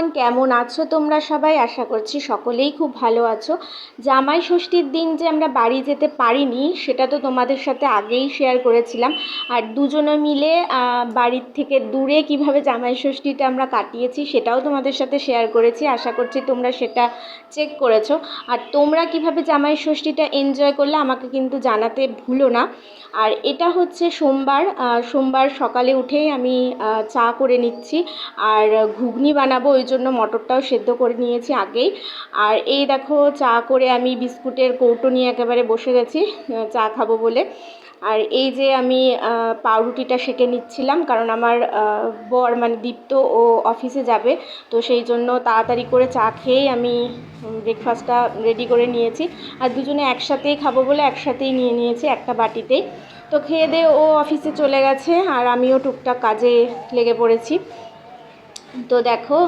Everyone কেমন আছো তোমরা সবাই? আশা করছি সকলেই খুব ভালো আছো। জামাই ষষ্ঠীর দিন যে আমরা বাড়ি যেতে পারিনি, সেটা তো তোমাদের সাথে আগেই শেয়ার করেছিলাম। আর দুজনে মিলে বাড়ির থেকে দূরে কীভাবে জামাই ষষ্ঠীটা আমরা কাটিয়েছি, সেটাও তোমাদের সাথে শেয়ার করেছি। আশা করছি তোমরা সেটা চেক করেছ। আর তোমরা কীভাবে জামাই ষষ্ঠীটা এনজয় করলে, আমাকে কিন্তু জানাতে ভুলো না। আর এটা হচ্ছে সোমবার সোমবার সকালে উঠেই আমি চা করে নিচ্ছি। আর ঘুগনি বানাবো, ওই জন্য মটরটাও সেদ্ধ করে নিয়েছি আগেই। আর এই দেখো, চা করে আমি বিস্কুটের কৌটো নিয়ে একেবারে বসে গেছি চা খাব বলে। আর এই যে আমি পাউরুটিটা সেঁকে নিচ্ছিলাম, কারণ আমার বর মানে দীপ্ত, ও অফিসে যাবে। তো সেই জন্য তাড়াতাড়ি করে চা খেয়েই আমি ব্রেকফাস্টটা রেডি করে নিয়েছি। আর দুজনে একসাথেই খাব বলে একসাথেই নিয়ে নিয়েছি একটা বাটিতেই। তো খেয়ে দিয়ে ও অফিসে চলে গেছে, আর আমিও টুকটাক কাজে লেগে পড়েছি। তো দেখো,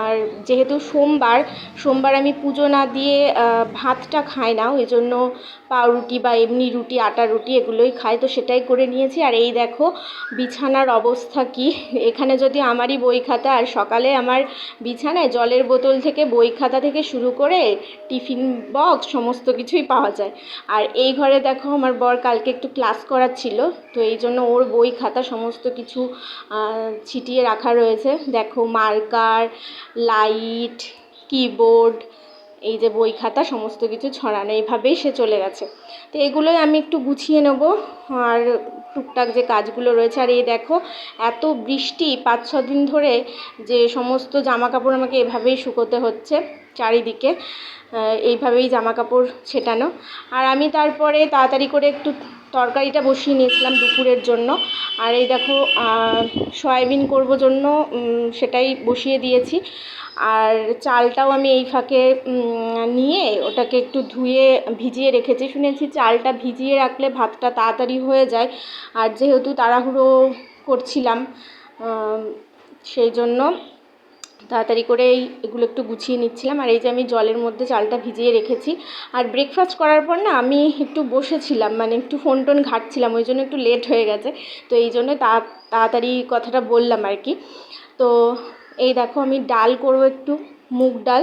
আর যেহেতু সোমবার সোমবার আমি পুজো না দিয়ে ভাতটা খাই না, ওই জন্য পাউরুটি বা এমনি রুটি, আটা রুটি এগুলোই খায়। তো সেটাই করে নিয়েছি। আর এই দেখো, বিছানার অবস্থা কি? এখানে যদি আমারই বই খাতা, আর সকালে আমার বিছানায় জলের বোতল থেকে বই খাতা থেকে শুরু করে টিফিন বক্স, সমস্ত কিছুই পাওয়া যায়। আর এই ঘরে দেখো, আমার বর কালকে একটু ক্লাস করার ছিল তো এই জন্য ওর বই খাতা সমস্ত কিছু ছিটিয়ে রাখা রয়েছে। দেখো, মার্কার, লাইট, কিবোর্ড এই যে বই খাতা, সমস্ত কিছু ছড়ানো এইভাবেই সে চলে গেছে। তো এগুলোই আমি একটু গুছিয়ে নেব। আর টুকটাক যে কাজগুলো রয়েছে, আর এই দেখো, এত বৃষ্টি, পাঁচ, ছ দিন ধরে যে সমস্ত জামা কাপড় আমাকে এভাবেই শুকোতে হচ্ছে চারিদিকে। এইভাবেই জামা কাপড় ছেটানো। আর আমি তারপরে তাড়াতাড়ি করে একটু তরকারিটা বসিয়ে নিয়েছিলাম দুপুরের জন্য। আর এই দেখো সয়াবিন করব জন্য সেটাই বসিয়ে দিয়েছি। আর চালটাও আমি এই ফাঁকে নিয়ে ওটাকে একটু ধুয়ে ভিজিয়ে রেখেছি। শুনেছি চালটা ভিজিয়ে রাখলে ভাতটা তাড়াতাড়ি হয়ে যায়। আর যেহেতু তাড়াহুড়ো করছিলাম সেই জন্য তাড়াতাড়ি করে এই এগুলো একটু গুছিয়ে নিচ্ছিলাম। আর এই যে আমি জলের মধ্যে চালটা ভিজিয়ে রেখেছি। আর ব্রেকফাস্ট করার পর না আমি একটু বসেছিলাম মানে একটু ফোন টোন ঘাঁটছিলাম, ওই জন্য একটু লেট হয়ে গেছে। তো এই জন্য তাড়াতাড়ি কথাটা বললাম আর কি। তো এই দেখো আমি ডাল করব একটু, মুগ ডাল।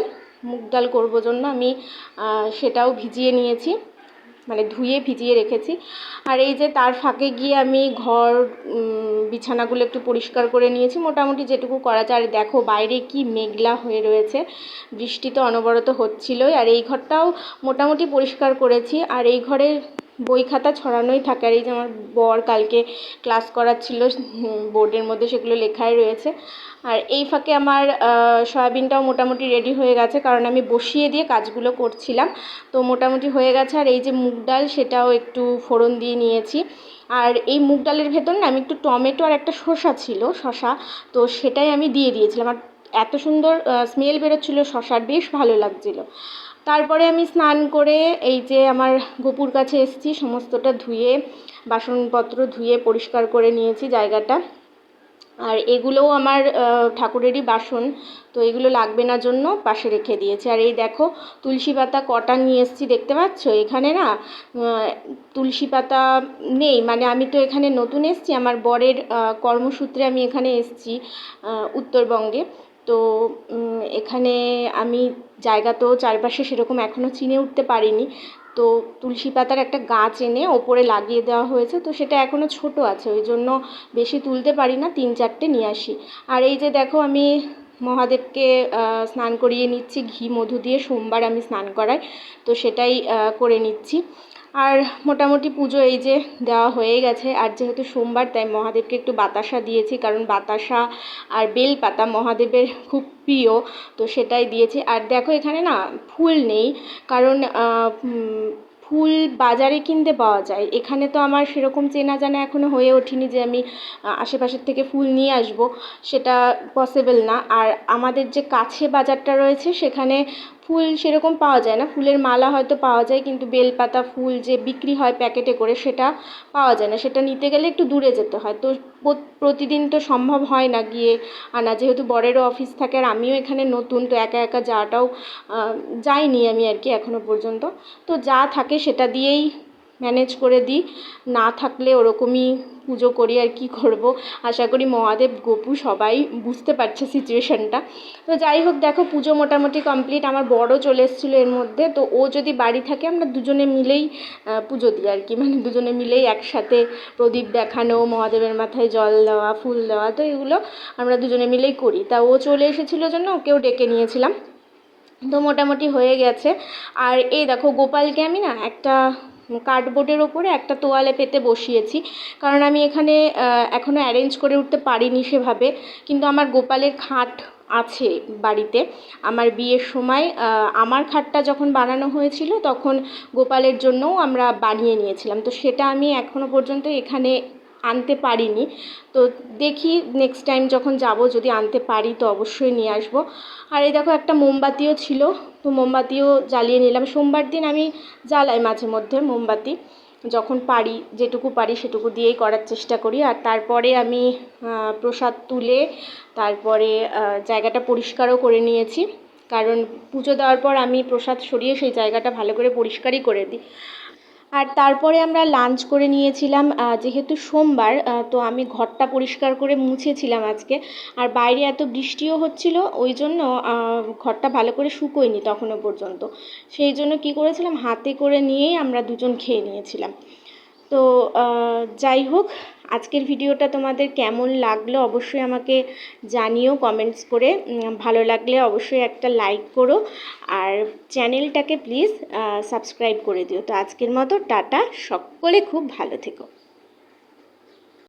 মুগ ডাল করব জন্য আমি সেটাও ভিজিয়ে নিয়েছি মানে ধুয়ে ভিজিয়ে রেখেছি। আর এই যে তার ফাঁকে গিয়ে আমি ঘর বিছানাগুলো একটু পরিষ্কার করে নিয়েছি। মোটামুটি যেটুকু করা যায়। আর দেখো বাইরে কি মেঘলা হয়ে রয়েছে। বৃষ্টি তো অনবরত হচ্ছিলোই। আর এই ঘরটাও মোটামুটি পরিষ্কার করেছি। আর এই ঘরে বই খাতা ছড়ানোই থাকে। আর এই যে আমার বর কালকে ক্লাস করাচ্ছিল বোর্ডের মধ্যে সেগুলো লেখাই রয়েছে। আর এই ফাঁকে আমার সয়াবিনটাও মোটামুটি রেডি হয়ে গেছে, কারণ আমি বসিয়ে দিয়ে কাজগুলো করছিলাম। তো মোটামুটি হয়ে গেছে, আর এই যে মুগ ডাল সেটাও একটু ফোড়ন দিয়ে নিয়েছি। আর এই মুগ ডালের ভেতর না, আমি একটু টমেটো আর একটা শসা ছিল, শসা। তো সেটাই আমি দিয়ে দিয়েছিলাম। আর এত সুন্দর স্মেল বেরোচ্ছিলো, শসার বেশ ভালো লাগছিল। তারপরে আমি স্নান করে এই যে আমার গোপুর কাছে এসেছি, সমস্তটা ধুয়ে, বাসনপত্র ধুয়ে পরিষ্কার করে নিয়েছি জায়গাটা। আর এগুলোও আমার ঠাকুরেরই বাসন, তো এগুলো লাগবে না জন্য পাশে রেখে দিয়েছি। আর এই দেখো, তুলসী পাতা কটা নিয়ে এসেছি দেখতে পাচ্ছ? এখানে না তুলসী পাতা নেই। মানে আমি তো এখানে নতুন এসেছি, আমার বরের কর্মসূত্রে আমি এখানে এসেছি উত্তরবঙ্গে। তো এখানে আমি জায়গা তো চারপাশে সেরকম এখনও চিনে উঠতে পারিনি। তো তুলসী পাতার একটা গাছ এনে ওপরে লাগিয়ে দেওয়া হয়েছে, তো সেটা এখনও ছোট আছে, ওই জন্য বেশি তুলতে পারি না, তিন চারটে নিয়ে আসি। আর এই যে দেখো আমি মহাদেবকে স্নান করিয়ে নিচ্ছি, ঘি মধু দিয়ে সোমবার আমি স্নান করাই, তো সেটাই করে নিচ্ছি। আর মোটামুটি পুজো এই যে দেওয়া হয়ে গেছে। আর যেহেতু সোমবার, তাই মহাদেবকে একটু বাতাসা দিয়েছি, কারণ বাতাসা আর বেলপাতা মহাদেবের খুব প্রিয়, তো সেটাই দিয়েছি। আর দেখো এখানে না ফুল নেই, কারণ ফুল বাজারে কিনতে পাওয়া যায়। এখানে তো আমার সেরকম চেনা জানা এখনও হয়ে ওঠেনি যে আমি আশেপাশের থেকে ফুল নিয়ে আসব, সেটা পসিবল না। আর আমাদের যে কাছে বাজারটা রয়েছে, সেখানে ফুল সেরকম পাওয়া যায় না। ফুলের মালা হয়তো পাওয়া যায়, কিন্তু বেলপাতা ফুল যে বিক্রি হয় প্যাকেটে করে সেটা পাওয়া যায় না। সেটা নিতে গেলে একটু দূরে যেতে হয়। তো প্রতিদিন তো সম্ভব হয় না গিয়ে আনা। যেহেতু বরেরও অফিস থাকে আর আমিও এখানে নতুন, তো একা একা যাওয়াটাও যাইনি আমি আর কি এখনও পর্যন্ত। তো যা থাকে সেটা দিয়েই ম্যানেজ করে দিই। না থাকলে ওরকমই পুজো করি আর কি করব। আশা করি মহাদেব, গোপু সবাই বুঝতে পারছে সিচুয়েশানটা তো যাই হোক, দেখো পুজো মোটামুটি কমপ্লিট আমার বড় চলে এসেছিল এর মধ্যে। তো ও যদি বাড়ি থাকে, আমরা দুজনে মিলেই পুজো দিই আর কি। মানে দুজনে মিলেই একসাথে প্রদীপ দেখানো, মহাদেবের মাথায় জল দেওয়া, ফুল দেওয়া, তো এগুলো আমরা দুজনে মিলেই করি। তা ও চলে এসেছিল জন্য ওকেও ডেকে নিয়েছিলাম। তো মোটামুটি হয়ে গেছে। আর এই দেখো, গোপালকে আমি না একটা কার্ডবোর্ডের ওপরে একটা তোয়ালে পেতে বসিয়েছি। কারণ আমি এখানে এখনও অ্যারেঞ্জ করে উঠতে পারিনি সেভাবে। কিন্তু আমার গোপালের খাট আছে বাড়িতে। আমার বিয়ের সময় আমার খাটটা যখন বানানো হয়েছিল তখন গোপালের জন্যও আমরা বানিয়ে নিয়েছিলাম। তো সেটা আমি এখনও পর্যন্ত এখানে আনতে পারিনি। তো দেখি নেক্সট টাইম যখন যাব, যদি আনতে পারি তো অবশ্যই নিয়ে আসব। আর এই দেখো একটা মোমবাতিও ছিল, তো মোমবাতিও জ্বালিয়ে নিলাম। সোমবার দিন আমি জ্বালাই মাঝে মধ্যে মোমবাতি, যখন পারি, যেটুকু পারি সেটুকু দিয়েই করার চেষ্টা করি। আর তারপরে আমি প্রসাদ তুলে তারপরে জায়গাটা পরিষ্কারও করে নিয়েছি। কারণ পুজো দেওয়ার পর আমি প্রসাদ সরিয়ে সেই জায়গাটা ভালো করে পরিষ্কারই করে দিই। আর তারপরে আমরা লাঞ্চ করে নিয়েছিলাম যেহেতু সোমবার তো আমি ঘরটা পরিষ্কার করে মুছেছিলাম আজকে। আর বাইরে এত বৃষ্টিও হচ্ছিল, ওই জন্য ঘরটা ভালো করে শুকোয়নি তখনও পর্যন্ত। সেই জন্য কি করেছিলাম, হাতে করে নিয়েই আমরা দুজন খেয়ে নিয়েছিলাম। তো যাই হোক, আজকের ভিডিওটা তোমাদের কেমন লাগল অবশ্যই আমাকে জানিও কমেন্টস করে। ভালো লাগলে অবশ্যই একটা লাইক করো। আর চ্যানেলটাকে প্লিজ সাবস্ক্রাইব করে দিও। তো আজকের মতো টাটা, সকলে খুব ভালো থেকো।